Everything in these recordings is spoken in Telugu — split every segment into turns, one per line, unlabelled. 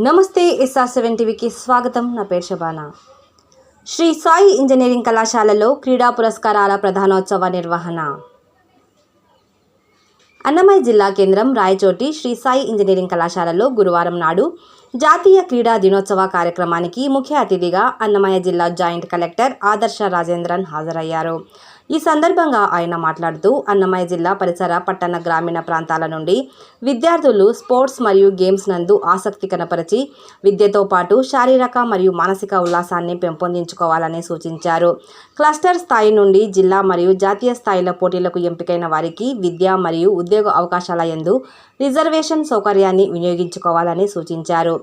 నమస్తే ఎస్ఆర్ సెవెన్ టీవీకి స్వాగతం. నా పేరు శబానా. శ్రీ సాయి ఇంజనీరింగ్ కళాశాలలో క్రీడా పురస్కారాల ప్రధానోత్సవ నిర్వహణ. అన్నమయ్య జిల్లా కేంద్రం రాయచోటి శ్రీ సాయి ఇంజనీరింగ్ కళాశాలలో గురువారం నాడు జాతీయ క్రీడా దినోత్సవ కార్యక్రమానికి ముఖ్య అతిథిగా అన్నమయ్య జిల్లా జాయింట్ కలెక్టర్ ఆదర్శ రాజేంద్రన్ హాజరయ్యారు. ఈ సందర్భంగా ఆయన మాట్లాడుతూ అన్నమయ్య జిల్లా పరిసర పట్టణ గ్రామీణ ప్రాంతాల నుండి విద్యార్థులు స్పోర్ట్స్ మరియు గేమ్స్ నందు ఆసక్తి కనపరిచి విద్యతో పాటు శారీరక మరియు మానసిక ఉల్లాసాన్ని పెంపొందించుకోవాలని సూచించారు. క్లస్టర్ స్థాయి నుండి జిల్లా మరియు జాతీయ స్థాయిల పోటీలకు ఎంపికైన వారికి విద్య మరియు ఉద్యోగ అవకాశాల యందు రిజర్వేషన్ సౌకర్యాన్ని వినియోగించుకోవాలని సూచించారు.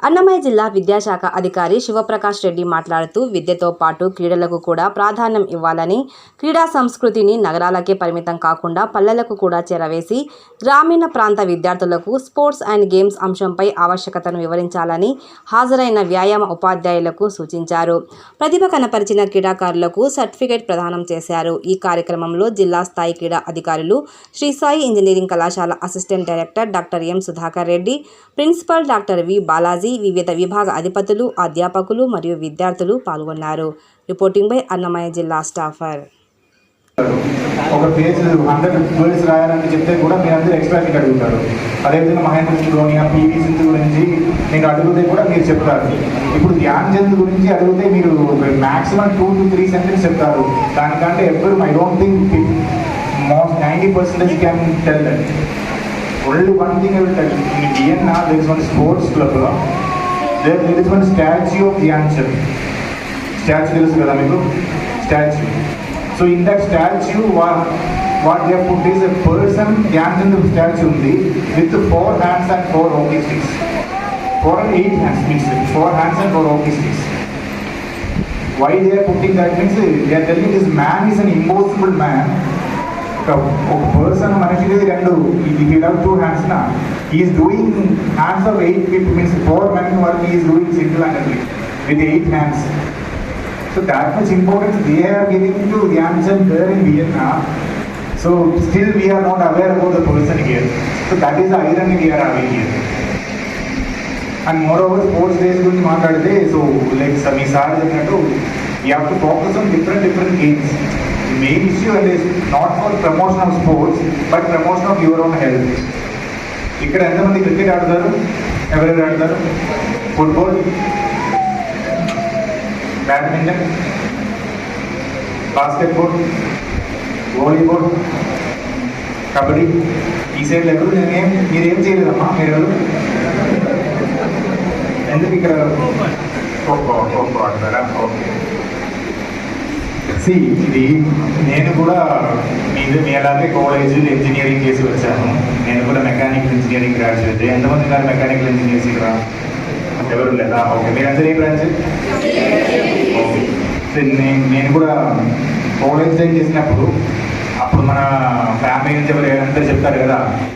అన్నమయ్య జిల్లా విద్యాశాఖ అధికారి శివప్రకాష్ రెడ్డి మాట్లాడుతూ విద్యతో పాటు క్రీడలకు కూడా ప్రాధాన్యం ఇవ్వాలని క్రీడా సంస్కృతిని నగరాలకే పరిమితం కాకుండా పల్లెలకు కూడా చేరవేసి గ్రామీణ ప్రాంత విద్యార్థులకు స్పోర్ట్స్ అండ్ గేమ్స్ అంశంపై ఆవశ్యకతను వివరించాలని హాజరైన వ్యాయామ ఉపాధ్యాయులకు సూచించారు. ప్రతిభ కనపరిచిన క్రీడాకారులకు సర్టిఫికేట్ ప్రదానం చేశారు. ఈ కార్యక్రమంలో జిల్లా స్థాయి క్రీడా అధికారులు శ్రీ సాయి ఇంజనీరింగ్ కళాశాల assistant director doctor M Sudhakar Reddy principal doctor V Balaji వివిధ విభాగ అధిపతులు అధ్యాపకులు మరియు విద్యార్థులు పాల్గొన్నారు. రిపోర్టింగ్ బై అన్నమయ్య జిల్లా స్టాఫర్.
ఒక పేజ్ హండ్రెడ్ వర్డ్స్ రాయాలని చెప్తే కూడా మీరు అందరూ ఎక్స్ట్రా మీకు అడుగుతారు. అదేవిధంగా మహేంద్ర సింగ్ ధోనియా పివి సింధు గురించి మీకు అడిగితే కూడా మీరు చెప్తారు. ఇప్పుడు ధ్యాన్ చంద్ గురించి అడిగితే మీరు maximum two to three sentence చెప్తారు. దానికంటే ఎప్పుడు I don't think most ninety percentage can tell that. Only one thing I will tell in Vienna there is one sports club there there is one statue of Dhyan Chand statue తెలుసు కదా మీకు? Statue so in that statue what they put is a person Dhyan statue ఉంది with four hands and four okay sticks four and eight hands means four hands and four okay sticks why they are putting that means they are telling this man is an impossible man ఒక ఒక పర్సన్ మనిషికి రెండు ఈ హ్యావ్ టూ హ్యాండ్స్ నా is doing hands of eight people means four men work is doing single handedly with eight hands so that much importance they are giving to Yamchen there in Vienna. So still we are not aware about the person here. So that is the irony we are having here. And moreover, sports days గురించి మాట్లాడితే సో లైక్ మీ సార్ చెప్పినట్టు you have to focus on different different games main issue is not for promotion of sports but promotion of your own health ఇక్కడ ఎంతమంది క్రికెట్ ఆడతారు? ఎవరెవరు ఆడతారు? Football badminton basketball volleyball kabaddi. ఈ సైడ్లో ఎవరు? నేనేం మీరేం చేయలేదమ్మా? మీరు ఎవరు ఎందుకు ఇక్కడ? ఖోఖో ఖోఖో ఆడతారా ఓకే సి ఇది నేను కూడా మీది మీ కాలేజ్ ఇంజనీరింగ్ చేసి వచ్చాను. నేను కూడా మెకానికల్ ఇంజనీరింగ్ గ్రాడ్యుయేట్ ఎంతమంది గారు మెకానికల్ ఇంజనీర్స్ ఇక్కడ? ఎవరు లేదా ఓకే మీరు అందరూ ఏ బ్రాంచ్ ఓకే. నేను నేను కూడా కాలేజ్ జాయిన్ చేసినప్పుడు అప్పుడు మన ఫ్యామిలీ నుంచి ఎవరు అంతా చెప్తారు కదా.